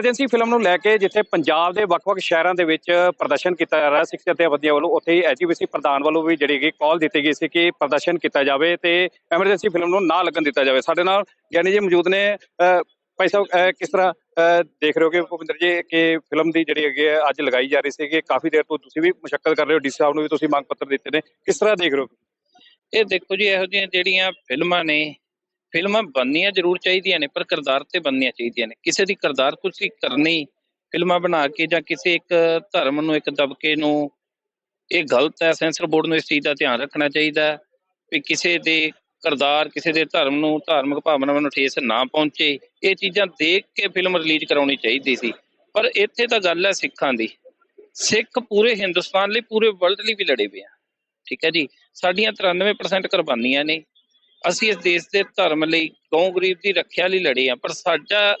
Emergency film ਨੂੰ ਲੈ ਕੇ ਜਿੱਥੇ ਪੰਜਾਬ ਦੇ ਵੱਖ-ਵੱਖ ਸ਼ਹਿਰਾਂ ਦੇ ਵਿੱਚ ਪ੍ਰਦਰਸ਼ਨ ਕੀਤਾ ਜਾ ਰਿਹਾ, ਸਿੱਖ ਜਥੇਬੰਦੀਆਂ ਵੱਲੋਂ ਉੱਥੇ ਹੀ ਐਜੀਪੀਸੀ ਪ੍ਰਧਾਨ ਵੱਲੋਂ ਵੀ ਜਿਹੜੀ ਕਿ ਕਾਲ ਦਿੱਤੀ ਗਈ ਸੀ ਕਿ ਪ੍ਰਦਰਸ਼ਨ ਕੀਤਾ ਜਾਵੇ ਤੇ ਐਮਰਜੈਂਸੀ ਫਿਲਮ ਨੂੰ ਨਾ ਲੱਗਣ ਦਿੱਤਾ ਜਾਵੇ। ਸਾਡੇ ਨਾਲ ਗਿਆਨੀ ਜੀ ਮੌਜੂਦ ਨੇ ਭਾਈ ਸਾਹਿਬ ਕਿਸ ਤਰ੍ਹਾਂ ਦੇਖ ਰਹੇ ਹੋ ਕਿ ਭੁਪਿੰਦਰ ਜੀ ਕਿ ਫਿਲਮ ਦੀ ਜਿਹੜੀ ਹੈਗੀ ਹੈ ਅੱਜ ਲਗਾਈ ਜਾ ਰਹੀ ਸੀ ਕਿ ਕਾਫੀ ਦੇਰ ਤੋਂ ਤੁਸੀਂ ਵੀ ਮੁਸ਼ਕਲ ਕਰ ਰਹੇ ਹੋ, ਡੀ ਸਾਹਿਬ ਨੂੰ ਵੀ ਤੁਸੀਂ ਮੰਗ ਪੱਤਰ ਦਿੱਤੇ ਨੇ। ਕਿਸ ਤਰ੍ਹਾਂ ਦੇਖ ਰਹੇ ਹੋ? ਇਹ ਦੇਖੋ ਜੀ, ਇਹੋ ਜਿਹੀਆਂ ਜਿਹੜੀਆਂ ਫਿਲਮਾਂ ਨੇ ਫਿਲਮਾਂ ਬਣਨੀਆਂ ਜ਼ਰੂਰ ਚਾਹੀਦੀਆਂ ਨੇ, ਪਰ ਕਿਰਦਾਰ ਤੇ ਬਣਨੀਆਂ ਚਾਹੀਦੀਆਂ ਨੇ। ਕਿਸੇ ਦੀ ਕਿਰਦਾਰ ਕੁਸੀ ਕਰਨੀ ਫਿਲਮਾਂ ਬਣਾ ਕੇ ਜਾਂ ਕਿਸੇ ਇੱਕ ਧਰਮ ਨੂੰ, ਇੱਕ ਦਬਕੇ ਨੂੰ, ਇਹ ਗਲਤ ਹੈ, ਸੈਂਸਰ ਬੋਰਡ ਨੂੰ ਇਸ ਚੀਜ਼ ਦਾ ਧਿਆਨ ਰੱਖਣਾ ਚਾਹੀਦਾ ਹੈ ਵੀ ਕਿਸੇ ਦੇ ਕਿਰਦਾਰ, ਕਿਸੇ ਦੇ ਧਰਮ ਨੂੰ, ਧਾਰਮਿਕ ਭਾਵਨਾਵਾਂ ਨੂੰ ਠੇਸ ਨਾ ਪਹੁੰਚੇ। ਇਹ ਚੀਜ਼ਾਂ ਦੇਖ ਕੇ ਫਿਲਮ ਰਿਲੀਜ਼ ਕਰਾਉਣੀ ਚਾਹੀਦੀ ਸੀ। ਪਰ ਇੱਥੇ ਤਾਂ ਗੱਲ ਹੈ ਸਿੱਖਾਂ ਦੀ। ਸਿੱਖ ਪੂਰੇ ਹਿੰਦੁਸਤਾਨ ਲਈ, ਪੂਰੇ ਵਰਲਡ ਲਈ ਵੀ ਲੜੇ ਪਏ ਆ। ਠੀਕ ਹੈ ਜੀ? ਸਾਡੀਆਂ 93% ਕੁਰਬਾਨੀਆਂ ਨੇ। ਅਸੀਂ ਇਸ ਦੇਸ਼ ਦੇ ਧਰਮ ਲਈ ਗੌਂ ਗਰੀਬ ਦੀ ਰੱਖਿਆ ਲਈ ਲੜੇ ਆ ਪਰ ਸਾਡਾ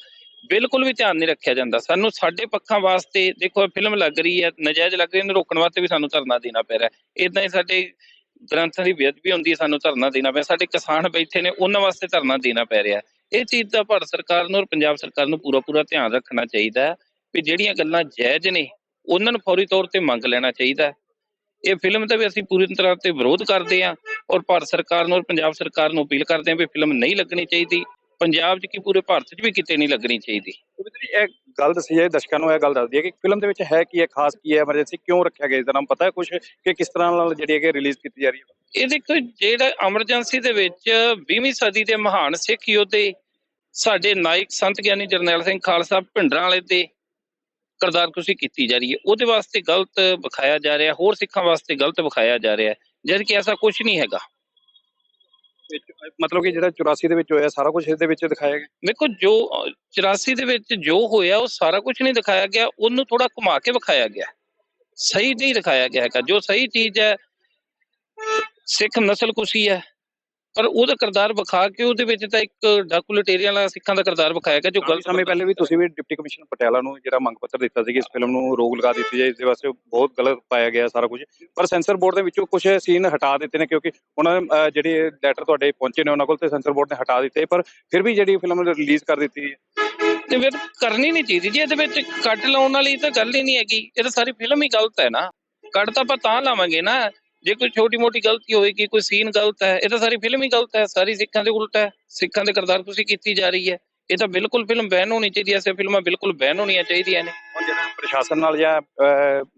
ਬਿਲਕੁਲ ਵੀ ਧਿਆਨ ਨਹੀਂ ਰੱਖਿਆ ਜਾਂਦਾ। ਸਾਨੂੰ ਸਾਡੇ ਪੱਖਾਂ ਵਾਸਤੇ ਦੇਖੋ ਫਿਲਮ ਲੱਗ ਰਹੀ ਹੈ, ਨਜਾਇਜ਼ ਲੱਗ ਰਹੀ ਹੈ, ਇਹਨੂੰ ਰੋਕਣ ਵਾਸਤੇ ਵੀ ਸਾਨੂੰ ਧਰਨਾ ਦੇਣਾ ਪੈ ਰਿਹਾ ਇਦਾਂ ਹੀ ਸਾਡੇ ਗ੍ਰੰਥਾਂ ਦੀ ਬੇਅਦਬੀ ਹੁੰਦੀ ਹੈ, ਸਾਨੂੰ ਧਰਨਾ ਦੇਣਾ ਪਿਆ। ਸਾਡੇ ਕਿਸਾਨ ਬੈਠੇ ਨੇ, ਉਹਨਾਂ ਵਾਸਤੇ ਧਰਨਾ ਦੇਣਾ ਪੈ ਰਿਹਾ ਇਹ ਚੀਜ਼ ਦਾ ਭਾਰਤ ਸਰਕਾਰ ਨੂੰ ਔਰ ਪੰਜਾਬ ਸਰਕਾਰ ਨੂੰ ਪੂਰਾ ਪੂਰਾ ਧਿਆਨ ਰੱਖਣਾ ਚਾਹੀਦਾ ਹੈ ਵੀ ਜਿਹੜੀਆਂ ਗੱਲਾਂ ਜਾਇਜ਼ ਨੇ, ਉਹਨਾਂ ਨੂੰ ਫੌਰੀ ਤੌਰ ਤੇ ਮੰਗ ਲੈਣਾ ਚਾਹੀਦਾ ਇਹ ਫਿਲਮ ਦਾ ਵੀ ਅਸੀਂ ਪੂਰੀ ਤਰ੍ਹਾਂ ਤੇ ਵਿਰੋਧ ਕਰਦੇ ਹਾਂ। ਔਰ ਭਾਰਤ ਸਰਕਾਰ ਨੂੰ ਔਰ ਪੰਜਾਬ ਸਰਕਾਰ ਨੂੰ ਅਪੀਲ ਕਰਦੇ ਹਾਂ ਵੀ ਫਿਲਮ ਨਹੀਂ ਲੱਗਣੀ ਚਾਹੀਦੀ। ਪੰਜਾਬ 'ਚ ਕੀ ਪੂਰੇ ਭਾਰਤ 'ਚ ਵੀ ਕਿਤੇ ਨਹੀਂ ਲੱਗਣੀ ਚਾਹੀਦੀ। ਇਹ ਗੱਲ ਦੱਸੀ ਜਾਏ ਦਰਸ਼ਕਾਂ ਨੂੰ ਇਹ ਗੱਲ ਦੱਸਦੀ ਹੈ ਕਿ ਫਿਲਮ ਦੇ ਵਿੱਚ ਹੈ ਕੀ ਹੈ ਖਾਸ ਕੀ ਹੈ ਐਮਰਜੈਂਸੀ ਕਿਉਂ ਰੱਖਿਆ ਗਿਆ ਇਸ ਦਾ ਨਾਮ ਪਤਾ ਹੈ ਕੁਝ ਕਿ ਕਿਸ ਤਰ੍ਹਾਂ ਨਾਲ ਜਿਹੜੀ ਹੈ ਕਿ ਰਿਲੀਜ਼ ਕੀਤੀ ਜਾ ਰਹੀ ਹੈ? ਇਹ ਦੇਖੋ ਜਿਹੜਾ ਐਮਰਜੈਂਸੀ ਦੇ ਵਿੱਚ 20ਵੀਂ ਸਦੀ ਦੇ ਮਹਾਨ ਸਿੱਖ ਯੋਧੇ ਸਾਡੇ ਨਾਇਕ ਸੰਤ ਗਿਆਨੀ ਜਰਨੈਲ ਸਿੰਘ ਖਾਲਸਾ ਭਿੰਡਰਾਂ ਵਾਲੇ ਦੇ ਕਿਰਦਾਰਕੁਸ਼ੀ ਕੀਤੀ ਜਾ ਰਹੀ ਹੈ। ਉਹਦੇ ਵਾਸਤੇ ਗਲਤ ਵਿਖਾਇਆ ਜਾ ਰਿਹਾ ਹੋਰ ਸਿੱਖਾਂ ਵਾਸਤੇ ਗਲਤ ਵਿਖਾਇਆ ਜਾ ਰਿਹਾ ਹੈ। ਜਦ ਕਿ ਐਸਾ ਕੁਝ ਨਹੀਂ ਹੈਗਾ। ਮਤਲਬ ਕਿ ਜਿਹੜਾ 84 ਦੇ ਵਿੱਚ ਹੋਇਆ ਸਾਰਾ ਕੁਝ ਇਸ ਦੇ ਵਿੱਚ ਦਿਖਾਇਆ ਗਿਆ? ਦੇਖੋ ਜੋ ਅਹ, 84 ਦੇ ਵਿੱਚ ਜੋ ਹੋਇਆ ਉਹ ਸਾਰਾ ਕੁਝ ਨਹੀਂ ਦਿਖਾਇਆ ਗਿਆ ਉਹਨੂੰ ਥੋੜਾ ਘੁਮਾ ਕੇ ਵਿਖਾਇਆ ਗਿਆ। ਸਹੀ ਨਹੀਂ ਦਿਖਾਇਆ ਗਿਆ ਹੈਗਾ। ਜੋ ਸਹੀ ਚੀਜ਼ ਹੈ ਸਿੱਖ ਨਸਲ ਕੁਸ਼ੀ ਹੈ। ਪਰ ਉਹਦਾ ਕਿਰਦਾਰ ਵਿਖਾ ਕੇ ਉਹਦੇ ਵਿੱਚ ਤਾਂ ਇੱਕ ਡਾਕੂ ਲਟੇਰੀਆਂ ਵਾਲਾ ਸਿੱਖਾਂ ਦਾ ਕਿਰਦਾਰ ਵਿਖਾਇਆ ਗਿਆ ਜੋ ਗਲਤ ਸਮੇਂ ਪਹਿਲੇ ਵੀ ਤੁਸੀਂ ਵੀ ਡਿਪਟੀ ਕਮਿਸ਼ਨਰ ਪਟਿਆਲਾ ਨੂੰ ਜਿਹੜਾ ਮੰਗ ਪੱਤਰ ਦਿੱਤਾ ਸੀ ਕਿ ਇਸ ਫਿਲਮ ਨੂੰ ਰੋਕ ਲਗਾ ਦਿੱਤੀ ਜਾਏ ਇਸ ਦੇ ਵਾਸਤੇ ਬਹੁਤ ਗਲਤ ਪਾਇਆ ਗਿਆ ਸਾਰਾ ਕੁਝ। ਪਰ ਸੈਂਸਰ ਬੋਰਡ ਦੇ ਵਿੱਚੋਂ ਕੁਝ ਸੀਨ ਹਟਾ ਦਿੱਤੇ ਨੇ ਕਿਉਂਕਿ ਉਹਨਾਂ ਨੇ ਜਿਹੜੇ ਲੈਟਰ ਤੁਹਾਡੇ ਪਹੁੰਚੇ ਨੇ ਉਹਨਾਂ ਕੋਲ ਤੇ ਸੈਂਸਰ ਬੋਰਡ ਨੇ ਹਟਾ ਦਿੱਤੇ ਪਰ ਫਿਰ ਵੀ ਜਿਹੜੀ ਫਿਲਮ ਰਿਲੀਜ਼ ਕਰ ਦਿੱਤੀ ਹੈ। ਤੇ ਫਿਰ ਕਰਨੀ ਨਹੀਂ ਚਾਹੀਦੀ ਜੀ ਇਹਦੇ ਵਿੱਚ ਕੱਟ ਲਾਉਣ ਵਾਲੀ ਤਾਂ ਗੱਲ ਹੀ ਨਹੀਂ ਹੈਗੀ ਇਹ ਤਾਂ ਸਾਰੀ ਫਿਲਮ ਹੀ ਗਲਤ ਹੈ ਨਾ। ਕੱਟ ਤਾਂ ਆਪਾਂ ਤਾਂ ਲਾਵਾਂਗੇ ਨਾ। ਜੇ ਕੋਈ ਛੋਟੀ ਮੋਟੀ ਗਲਤੀ ਹੋਏਗੀ ਕੋਈ ਸੀਨ ਗਲਤ ਹੈ ਇਹ ਤਾਂ ਸਾਰੀ ਫਿਲਮ ਹੀ ਗਲਤ ਹੈ ਸਾਰੀ ਸਿੱਖਾਂ ਦੇ ਉਲਟ ਹੈ ਸਿੱਖਾਂ ਦੇ ਕਿਰਦਾਰ ਤੁਸੀਂ ਕੀਤੀ ਜਾ ਰਹੀ ਹੈ ਇਹ ਤਾਂ ਬਿਲਕੁਲ ਫਿਲਮ ਬੈਨ ਹੋਣੀ ਚਾਹੀਦੀ ਹੈ ਐਸੇ ਫਿਲਮਾਂ ਬਿਲਕੁਲ ਬੈਨ ਹੋਣੀਆਂ ਚਾਹੀਦੀਆਂ ਨੇ। ਹੁਣ ਜਿਹੜਾ ਪ੍ਰਸ਼ਾਸਨ ਨਾਲ ਜਾਂ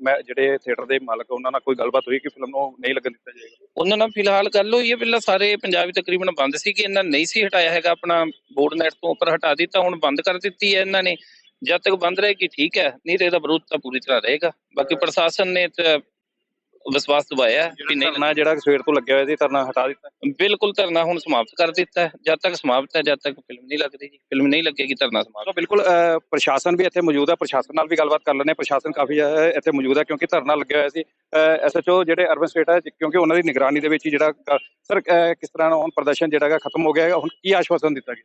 ਮੈਂ ਜਿਹੜੇ ਥੀਏਟਰ ਦੇ ਮਾਲਕ ਉਹਨਾਂ ਨਾਲ ਕੋਈ ਗੱਲਬਾਤ ਹੋਈ ਕਿ ਫਿਲਮ ਨੂੰ ਨਹੀਂ ਲੱਗਣ ਦਿੱਤਾ ਜਾਏਗਾ? ਉਹਨਾਂ ਨਾਲ ਫਿਲਹਾਲ ਗੱਲ ਹੋਈ ਹੈ ਪਹਿਲਾਂ ਸਾਰੇ ਪੰਜਾਬੀ ਤਕਰੀਬਨ ਬੰਦ ਸੀ ਕਿ ਇਹਨਾਂ ਨਹੀਂ ਸੀ ਹਟਾਇਆ ਹੈਗਾ ਆਪਣਾ ਬੋਰਡ ਨੈਟ ਤੋਂ ਉੱਪਰ ਹਟਾ ਦਿੱਤਾ ਹੁਣ ਬੰਦ ਕਰ ਦਿੱਤੀ ਹੈ ਇਹਨਾਂ ਨੇ। ਜਦ ਤੱਕ ਬੰਦ ਰਹੇਗੀ ਠੀਕ ਹੈ ਨਹੀਂ ਤੇ ਇਹਦਾ ਵਿਰੋਧ ਤਾਂ ਪੂਰੀ ਤਰ੍ਹਾਂ ਰਹੇਗਾ। ਬਾਕੀ ਪ੍ਰਸ਼ਾਸਨ ਨੇ ਤਾਂ ਵਿਸ਼ਵਾਸ ਦਿਵਾਇਆ ਕਿ ਨਹੀਂ ਧਰਨਾ ਜਿਹੜਾ ਸਵੇਰ ਤੋਂ ਲੱਗਿਆ ਹੋਇਆ ਸੀ ਧਰਨਾ ਹਟਾ ਦਿੱਤਾ ਬਿਲਕੁਲ ਧਰਨਾ ਹੁਣ ਸਮਾਪਤ ਕਰ ਦਿੱਤਾ ਹੈ। ਜਦ ਤੱਕ ਸਮਾਪਤ ਹੈ ਜਦ ਤੱਕ ਫਿਲਮ ਨਹੀਂ ਲੱਗਦੀ ਜੀ। ਫਿਲਮ ਨਹੀਂ ਲੱਗੇਗੀ ਧਰਨਾ ਸਮਾਪਤ। ਤਾਂ ਬਿਲਕੁਲ ਪ੍ਰਸ਼ਾਸਨ ਵੀ ਇੱਥੇ ਮੌਜੂਦ ਹੈ। ਪ੍ਰਸ਼ਾਸਨ ਨਾਲ ਵੀ ਗੱਲਬਾਤ ਕਰ ਲੈਣੇ ਪ੍ਰਸ਼ਾਸਨ ਕਾਫੀ ਇੱਥੇ ਮੌਜੂਦ ਹੈ ਕਿਉਂਕਿ ਧਰਨਾ ਲੱਗਿਆ ਹੋਇਆ ਸੀ। ਐਸਐਚਓ ਜਿਹੜੇ ਅਰਬਨ ਸਟੇਟ ਹੈ ਕਿਉਂਕਿ ਉਹਨਾਂ ਦੀ ਨਿਗਰਾਨੀ ਦੇ ਵਿੱਚ ਹੀ ਜਿਹੜਾ ਸਰ ਕਿਸ ਤਰ੍ਹਾਂ ਹੁਣ ਪ੍ਰਦਰਸ਼ਨ ਜਿਹੜਾ ਹੈਗਾ ਖਤਮ ਹੋ ਗਿਆ ਹੈ ਹੁਣ ਕੀ ਆਸ਼ਵਾਸਨ ਦਿੱਤਾ ਗਿਆ?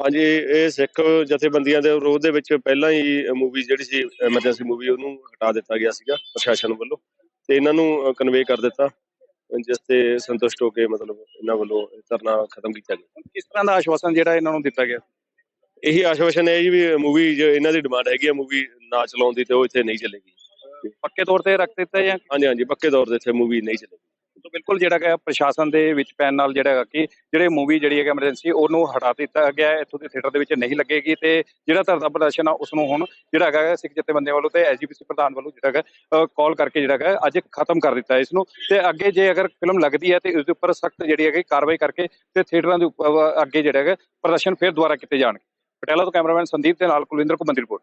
ਹਾਂਜੀ ਇਹ ਸਿੱਖ ਜਥੇਬੰਦੀਆਂ ਦੇ ਵਿਰੋਧ ਦੇ ਵਿੱਚ ਪਹਿਲਾਂ ਹੀ ਮੂਵੀ ਜਿਹੜੀ ਸੀ ਐਮਰਜੈਂਸੀ ਮੂਵੀ ਉਹਨੂੰ ਹਟਾ ਦਿੱਤਾ ਗਿਆ ਸੀਗਾ ਪ੍ਰਸ਼ਾਸਨ ਵੱਲੋਂ। ਤੇ ਇਹਨਾਂ ਨੂੰ ਕਨਵੇ ਕਰ ਦਿੱਤਾ ਜਿਸ ਤੇ ਸੰਤੁਸ਼ਟ ਹੋ ਕੇ ਮਤਲਬ ਇਹਨਾਂ ਵੱਲੋਂ ਇਹ ਧਰਨਾ ਖਤਮ ਕੀਤਾ ਗਿਆ। ਕਿਸ ਤਰ੍ਹਾਂ ਦਾ ਆਸ਼ਵਾਸਨ ਜਿਹੜਾ ਇਹਨਾਂ ਨੂੰ ਦਿੱਤਾ ਗਿਆ? ਇਹੀ ਆਸ਼ਵਾਸਨ ਹੈ ਜੀ ਵੀ ਮੂਵੀ ਜੋ ਇਹਨਾਂ ਦੀ ਡਿਮਾਂਡ ਹੈਗੀ ਆ ਮੂਵੀ ਨਾ ਚਲਾਉਣ ਦੀ ਤੇ ਉਹ ਇੱਥੇ ਨਹੀਂ ਚੱਲੇਗੀ। ਪੱਕੇ ਤੌਰ ਤੇ ਰੱਖ ਦਿੱਤਾ ਜਾਂ? ਹਾਂਜੀ ਹਾਂਜੀ ਪੱਕੇ ਤੌਰ ਤੇ ਇੱਥੇ ਮੂਵੀ ਨਹੀਂ ਚੱਲੇਗੀ। ਤਾਂ ਬਿਲਕੁਲ ਜਿਹੜਾ ਹੈ ਪ੍ਰਸ਼ਾਸਨ ਦੇ ਵਿੱਚ ਪੈਣ ਨਾਲ ਜਿਹੜਾ ਹੈਗਾ ਕਿ ਜਿਹੜੇ ਮੂਵੀ ਜਿਹੜੀ ਹੈ ਐਮਰਜੈਂਸੀ ਉਹਨੂੰ ਹਟਾ ਦਿੱਤਾ ਗਿਆ ਇੱਥੋਂ ਦੇ ਥੀਏਟਰ ਦੇ ਵਿੱਚ ਨਹੀਂ ਲੱਗੇਗੀ ਤੇ ਜਿਹੜਾ ਧਰਨਾ ਪ੍ਰਦਰਸ਼ਨ ਆ ਉਸ ਨੂੰ ਹੁਣ ਜਿਹੜਾ ਹੈਗਾ ਸਿੱਖ ਜਥੇਬੰਦੀਆਂ ਵੱਲੋਂ ਤੇ ਐਸਜੀਪੀਸੀ ਪ੍ਰਧਾਨ ਵੱਲੋਂ ਜਿਹੜਾ ਹੈਗਾ ਕਾਲ ਕਰਕੇ ਜਿਹੜਾ ਹੈਗਾ ਅੱਜ ਖਤਮ ਕਰ ਦਿੱਤਾ ਇਸ ਨੂੰ ਤੇ ਅੱਗੇ ਜੇ ਅਗਰ ਫਿਲਮ ਲੱਗਦੀ ਹੈ ਤੇ ਉਸ ਦੇ ਉੱਪਰ ਸਖਤ ਜਿਹੜੀ ਹੈਗੀ ਕਾਰਵਾਈ ਕਰਕੇ ਤੇ ਥੀਏਟਰਾਂ ਦੇ ਉੱਪਰ, ਅੱਗੇ ਜਿਹੜਾ ਹੈਗਾ ਪ੍ਰਦਰਸ਼ਨ ਫਿਰ ਦੁਬਾਰਾ ਕੀਤੇ ਜਾਣਗੇ। ਪਟਿਆਲਾ ਤੋਂ ਕੈਮਰਾਮੈਨ ਸੰਦੀਪ ਦੇ ਨਾਲ ਕੁਲਵਿੰਦਰ ਕੁਮੰਦੀ ਰਿਪੋਰਟ